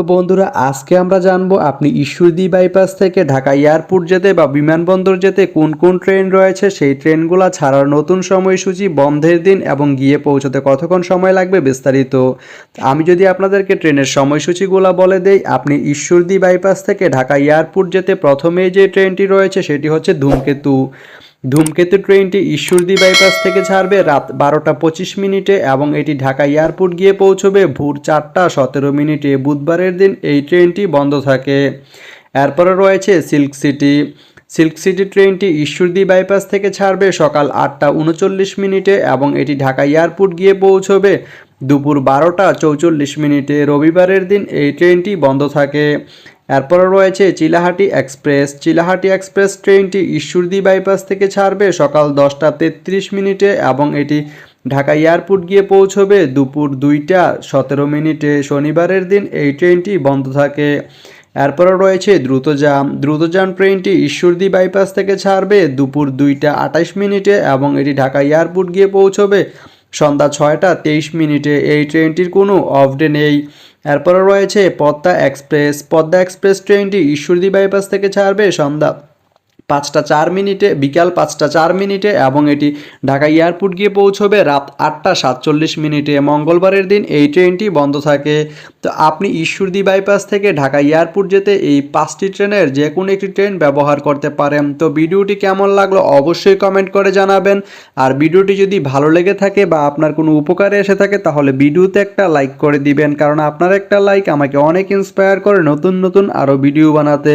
তো বন্ধুরা, আজকে আমরা জানব আপনি ঈশ্বরদী বাইপাস থেকে ঢাকা এয়ারপোর্ট যেতে বা বিমানবন্দর যেতে কোন কোন ট্রেন রয়েছে? সেই ট্রেনগুলো ছাড়ার নতুন সময়সূচি, বন্ধের দিন এবং গিয়ে পৌঁছতে কতক্ষণ সময় লাগবে বিস্তারিত। আমি যদি আপনাদেরকে ট্রেনের সময়সূচিগুলো বলে দেই, আপনি ঈশ্বরদী বাইপাস থেকে ঢাকা এয়ারপোর্ট যেতে প্রথমেই যে ট্রেনটি রয়েছে সেটি হচ্ছে ধূমকেতু। ধূমকেতু ট্রেনটি ঈশ্বরদী বাইপাস থেকে ছাড়বে রাত বারোটা পঁচিশ মিনিটে এবং এটি ঢাকা এয়ারপোর্ট গিয়ে পৌঁছবে ভোর চারটা সতেরো মিনিটে। বুধবারের দিন এই ট্রেনটি বন্ধ থাকে। এরপরে রয়েছে সিল্ক সিটি। সিল্ক সিটি ট্রেনটি ঈশ্বরদী বাইপাস থেকে ছাড়বে সকাল আটটা উনচল্লিশ মিনিটে এবং এটি ঢাকা এয়ারপোর্ট গিয়ে পৌঁছবে দুপুর বারোটা চৌচল্লিশ মিনিটে। রবিবারের দিন এই ট্রেনটি বন্ধ থাকে। এরপরে রয়েছে চিলাহাটি এক্সপ্রেস। চিলাহাটি এক্সপ্রেস ট্রেনটি ঈশ্বরদী বাইপাস থেকে ছাড়বে সকাল দশটা তেত্রিশ মিনিটে এবং এটি ঢাকা এয়ারপোর্ট গিয়ে পৌঁছবে দুপুর দুইটা সতেরো মিনিটে। শনিবারের দিন এই ট্রেনটি বন্ধ থাকে। এরপরে রয়েছে দ্রুতযান। দ্রুতযান ট্রেনটি ঈশ্বরদী বাইপাস থেকে ছাড়বে দুপুর দুইটা আঠাশ মিনিটে এবং এটি ঢাকা এয়ারপোর্ট গিয়ে পৌঁছবে সন্ধ্যা ছয়টা তেইশ মিনিটে। এই ট্রেনটির কোনো অফ ডে নেই। এরপরে রয়েছে পদ্মা এক্সপ্রেস। পদ্মা এক্সপ্রেস ট্রেনটি ঈশ্বরদী বাইপাস থেকে ছাড়বে সন্ধ্যা। পাঁচটা চার মিনিটে, বিকাল পাঁচটা চার মিনিটে এবং এটি ঢাকা এয়ারপোর্ট গিয়ে পৌঁছবে রাত আটটা সাতচল্লিশ মিনিটে। মঙ্গলবারের দিন এই ট্রেনটি বন্ধ থাকে। তো আপনি ঈশ্বরদী বাইপাস থেকে ঢাকা এয়ারপোর্ট যেতে এই পাঁচটি ট্রেনের যে কোনো একটি ট্রেন ব্যবহার করতে পারেন। তো ভিডিওটি কেমন লাগল অবশ্যই কমেন্ট করে জানাবেন। আর ভিডিওটি যদি ভালো লেগে থাকে বা আপনার কোনো উপকারে এসে থাকে তাহলে ভিডিওতে একটা লাইক করে দিবেন। কারণ আপনার একটা লাইক আমাকে অনেক ইন্সপায়ার করে নতুন নতুন আরও ভিডিও বানাতে।